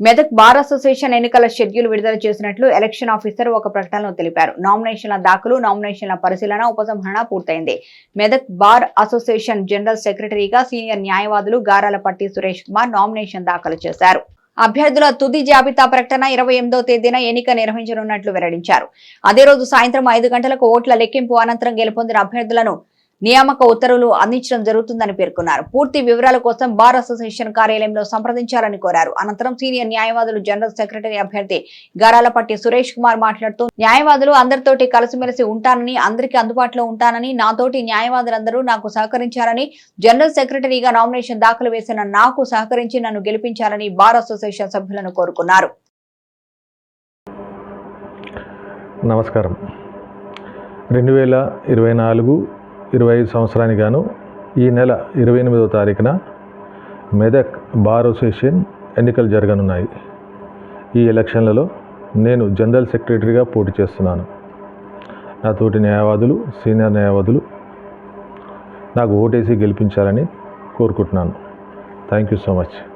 Medak bar association ఎన్నికల schedule విడుదల చేసినట్లు ఎలక్షన్ ఆఫీసర్ ఒక ప్రకటనలో తెలిపారు. నామినేషన్ల దాఖలు నామినేషన్ల పరిశీలన ఉపసంహరణ పూర్తయింది. మెదక్ బార్ అసోసియేషన్ జనరల్ సెక్రటరీగా సీనియర్ న్యాయవాదులు గారాలపట్టి సురేష్ కుమార్ నామినేషన్ దాఖలు చేశారు. అభ్యర్థుల తుది జాబితా ప్రకటన ఇరవై ఎనిమిదో తేదీన ఎన్నిక నిర్వహించనున్నట్లు వెల్లడించారు. అదే రోజు సాయంత్రం ఐదు గంటలకు ఓట్ల లెక్కింపు అనంతరం గెలుపొందిన అభ్యర్థులను నియామక ఉత్తర్వులు అందించడం జరుగుతుందని పేర్కొన్నారు. పూర్తి వివరాల కోసం బార్ అసోసియేషన్ కార్యాలయంలో సంప్రదించాలని కోరారు. అనంతరం సీనియర్ న్యాయవాదులు జనరల్ సెక్రటరీ అభ్యర్థి గారాలపట్టి సురేష్ కుమార్ మాట్లాడుతూ న్యాయవాదులు అందరితోటి కలిసిమెలిసి ఉంటానని అందరికీ అందుబాటులో ఉంటానని నాతోటి న్యాయవాదులందరూ నాకు సహకరించారని జనరల్ సెక్రటరీగా నామినేషన్ దాఖలు వేసిన నాకు సహకరించి నన్ను గెలిపించాలని బార్ అసోసియేషన్ సభ్యులను కోరుకున్నారు. నమస్కారం. రెండు వేల ఇరవై నాలుగు ఇరవై ఐదు సంవత్సరానికి గాను ఈ నెల ఇరవై ఎనిమిదవ తారీఖున మెదక్ బార్ అసోసియేషన్ ఎన్నికలు జరగనున్నాయి. ఈ ఎలక్షన్లలో నేను జనరల్ సెక్రటరీగా పోటీ చేస్తున్నాను. నా తోటి న్యాయవాదులు సీనియర్ న్యాయవాదులు నాకు ఓటేసి గెలిపించాలని కోరుకుంటున్నాను. Thank you so much.